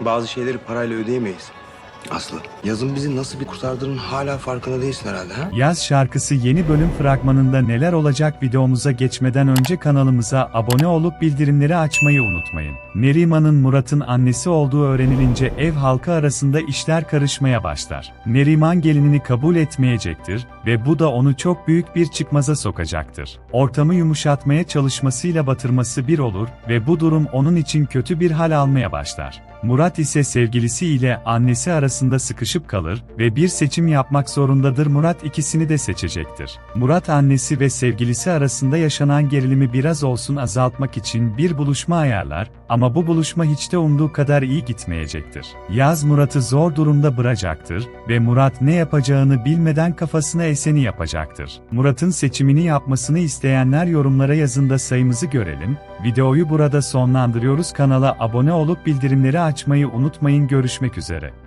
Bazı şeyleri parayla ödeyemeyiz. Aslı, yazın bizi nasıl bir kurtardığının hala farkında değilsin herhalde ha? Yaz şarkısı yeni bölüm fragmanında neler olacak videomuza geçmeden önce kanalımıza abone olup bildirimleri açmayı unutmayın. Neriman'ın Murat'ın annesi olduğu öğrenilince ev halkı arasında işler karışmaya başlar. Neriman gelinini kabul etmeyecektir ve bu da onu çok büyük bir çıkmaza sokacaktır. Ortamı yumuşatmaya çalışmasıyla batırması bir olur ve bu durum onun için kötü bir hal almaya başlar. Murat ise sevgilisi ile annesi arasında sıkışıp kalır ve bir seçim yapmak zorundadır. Murat ikisini de seçecektir. Murat annesi ve sevgilisi arasında yaşanan gerilimi biraz olsun azaltmak için bir buluşma ayarlar ama bu buluşma hiç de umduğu kadar iyi gitmeyecektir. Yaz Murat'ı zor durumda bırakacaktır ve Murat ne yapacağını bilmeden kafasına eseni yapacaktır. Murat'ın seçimini yapmasını isteyenler yorumlara yazın da sayımızı görelim. Videoyu burada sonlandırıyoruz. Kanala abone olup bildirimleri açmayı unutmayın. Görüşmek üzere.